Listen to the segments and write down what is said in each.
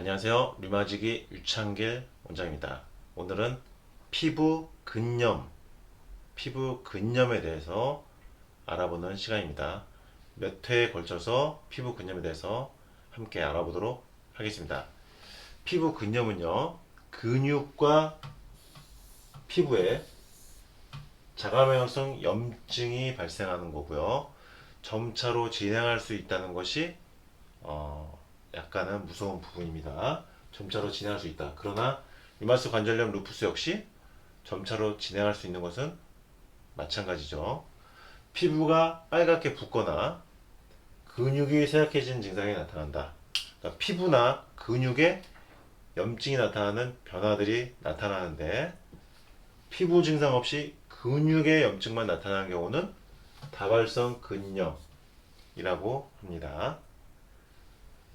안녕하세요. 류마지기 유창길 원장입니다. 오늘은 피부 근염, 피부 근염에 대해서 알아보는 시간입니다. 몇 회에 걸쳐서 피부 근염에 대해서 함께 알아보도록 하겠습니다. 피부 근염은요, 근육과 피부에 자가면역성 염증이 발생하는 거고요. 점차로 진행할 수 있다는 것이 어, 약간은 무서운 부분입니다. 점차로 진행할 수 있다. 그러나 류마스 관절염 루푸스 역시 점차로 진행할 수 있는 것은 마찬가지죠. 피부가 빨갛게 붓거나 근육이 쇠약해진 증상이 나타난다. 그러니까 피부나 근육에 염증이 나타나는 변화들이 나타나는데 피부 증상 없이 근육의 염증만 나타나는 경우는 다발성 근염이라고 합니다.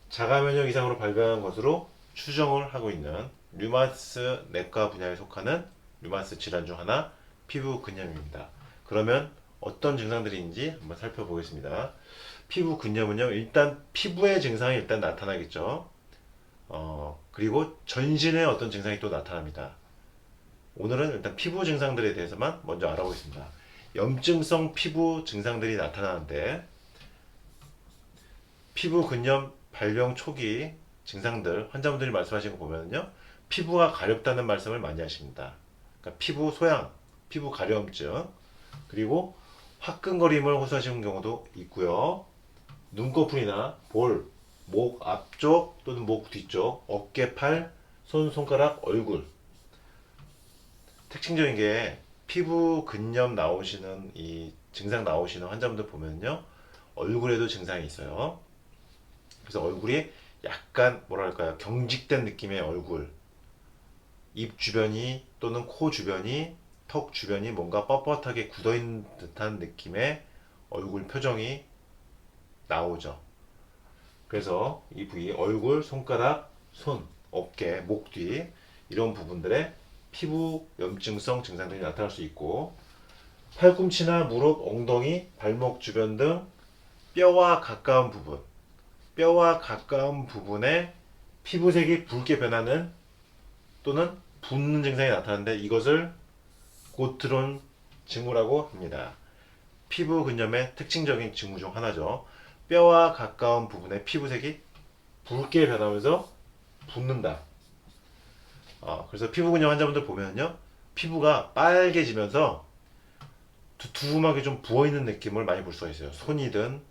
자가 면역 이상으로 발병한 것으로 추정을 하고 있는 류마스 내과 분야에 속하는 류마스 질환 중 하나 피부 근염입니다. 그러면 어떤 증상들인지 한번 살펴보겠습니다. 피부 근염은요, 일단 피부의 증상이 일단 나타나겠죠. 어, 그리고 전신의 어떤 증상이 또 나타납니다. 오늘은 일단 피부 증상들에 대해서만 먼저 알아보겠습니다. 염증성 피부 증상들이 나타나는데 피부 근염 발병 초기 증상들 환자분들이 말씀하시는 거 보면요 피부가 가렵다는 말씀을 많이 하십니다. 그러니까 피부 소양, 피부 가려움증 그리고 화끈거림을 호소하시는 경우도 있고요. 눈꺼풀이나 볼, 목 앞쪽 또는 목 뒤쪽, 어깨, 팔, 손, 손가락, 얼굴 특징적인 게 피부 근염 나오시는 이 증상 나오시는 환자분들 보면요 얼굴에도 증상이 있어요. 그래서 얼굴이 약간 뭐랄까요? 경직된 느낌의 얼굴. 입 주변이 또는 코 주변이 턱 주변이 뭔가 뻣뻣하게 굳어있는 듯한 느낌의 얼굴 표정이 나오죠. 그래서 이 부위 얼굴 손가락 손 어깨 목 뒤 이런 부분들에 피부 염증성 증상들이 나타날 수 있고 팔꿈치나 무릎 엉덩이 발목 주변 등 뼈와 가까운 부분 뼈와 가까운 부분에 피부색이 붉게 변하는 또는 붓는 증상이 나타나는데 이것을 고트론 징후라고 합니다. 피부 근염의 특징적인 징후 중 하나죠. 뼈와 가까운 부분의 피부색이 붉게 변하면서 붓는다. 어, 그래서 피부 근염 환자분들 보면요. 피부가 빨개지면서 두툼하게 좀 부어있는 느낌을 많이 볼 수가 있어요. 손이든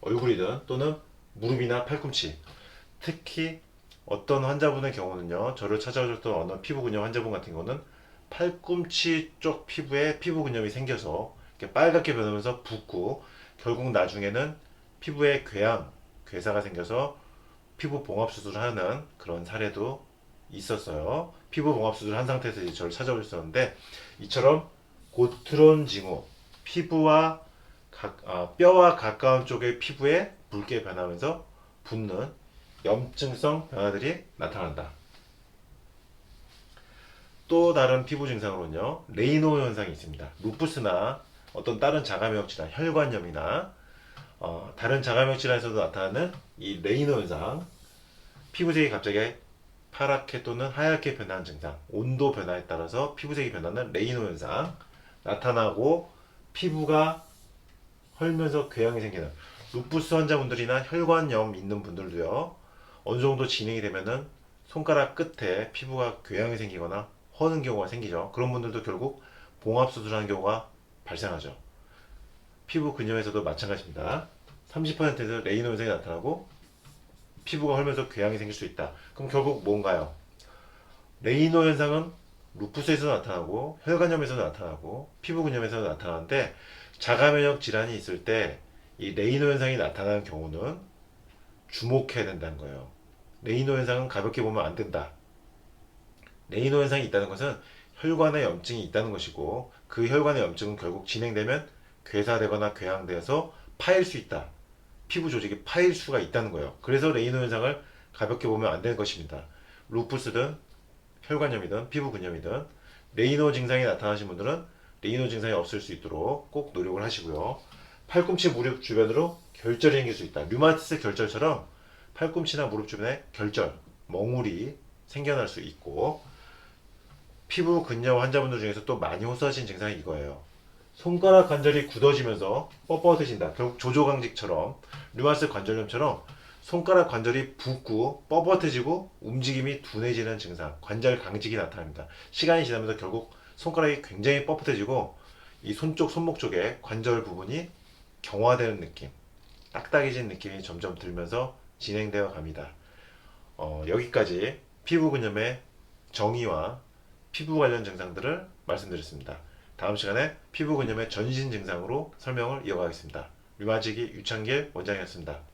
얼굴이든 또는 무릎이나 팔꿈치. 특히 어떤 환자분의 경우는요 저를 찾아오셨던 어느 피부 근염 환자분 같은 경우는 팔꿈치 쪽 피부에 피부 근염이 생겨서 이렇게 빨갛게 변하면서 붓고 결국 나중에는 피부에 궤양 괴사가 생겨서 피부 봉합 수술을 하는 그런 사례도 있었어요. 피부 봉합 수술을 한 상태에서 이제 저를 찾아오셨었는데 이처럼 고트론 징후 피부와 가- 아, 뼈와 가까운 쪽의 피부에 붉게 변하면서 붓는 염증성 변화들이 나타난다. 또 다른 피부 증상으로는요, 레이노 현상이 있습니다. 루푸스나 어떤 다른 자가면역 질환, 혈관염이나 어, 다른 자가면역 질환에서도 나타나는 이 레이노 현상, 피부색이 갑자기 파랗게 또는 하얗게 변하는 증상, 온도 변화에 따라서 피부색이 변하는 레이노 현상 나타나고 피부가 헐면서 궤양이 생기는 루푸스 환자분들이나 혈관염 있는 분들도요 어느 정도 진행이 되면은 손가락 끝에 피부가 궤양이 생기거나 허는 경우가 생기죠. 그런 분들도 결국 봉합 수술하는 경우가 발생하죠. 피부 근염에서도 마찬가지입니다. 30%에서 레이노 현상이 나타나고 피부가 헐면서 궤양이 생길 수 있다. 그럼 결국 뭔가요? 레이노 현상은 루푸스에서 나타나고 혈관염에서 나타나고 피부 근염에서 나타나는데 자가 면역 질환이 있을 때 이 레이노 현상이 나타나는 경우는 주목해야 된다는 거예요. 레이노 현상은 가볍게 보면 안 된다. 레이노 현상이 있다는 것은 혈관에 염증이 있다는 것이고 그 혈관의 염증은 결국 진행되면 괴사되거나 궤양돼서 파일 수 있다. 피부 조직이 파일 수가 있다는 거예요. 그래서 레이노 현상을 가볍게 보면 안 되는 것입니다. 루푸스든 혈관염이든 피부 근염이든 레이노 증상이 나타나신 분들은 레이노 증상이 없을 수 있도록 꼭 노력을 하시고요. 팔꿈치 무릎 주변으로 결절이 생길 수 있다. 류마티스 결절처럼 팔꿈치나 무릎 주변에 결절, 멍울이 생겨날 수 있고 피부 근염 환자분들 중에서 또 많이 호소하시는 증상이 이거예요. 손가락 관절이 굳어지면서 뻣뻣해진다. 결국 조조강직처럼 류마스 관절염처럼 손가락 관절이 붓고 뻣뻣해지고 움직임이 둔해지는 증상, 관절 강직이 나타납니다. 시간이 지나면서 결국 손가락이 굉장히 뻣뻣해지고 이 손쪽 손목 쪽에 관절 부분이 경화되는 느낌, 딱딱해진 느낌이 점점 들면서 진행되어 갑니다. 어, 여기까지 피부 근염의 정의와 피부 관련 증상들을 말씀드렸습니다. 다음 시간에 피부 근염의 전신 증상으로 설명을 이어가겠습니다. 류마지기 유창길 원장이었습니다.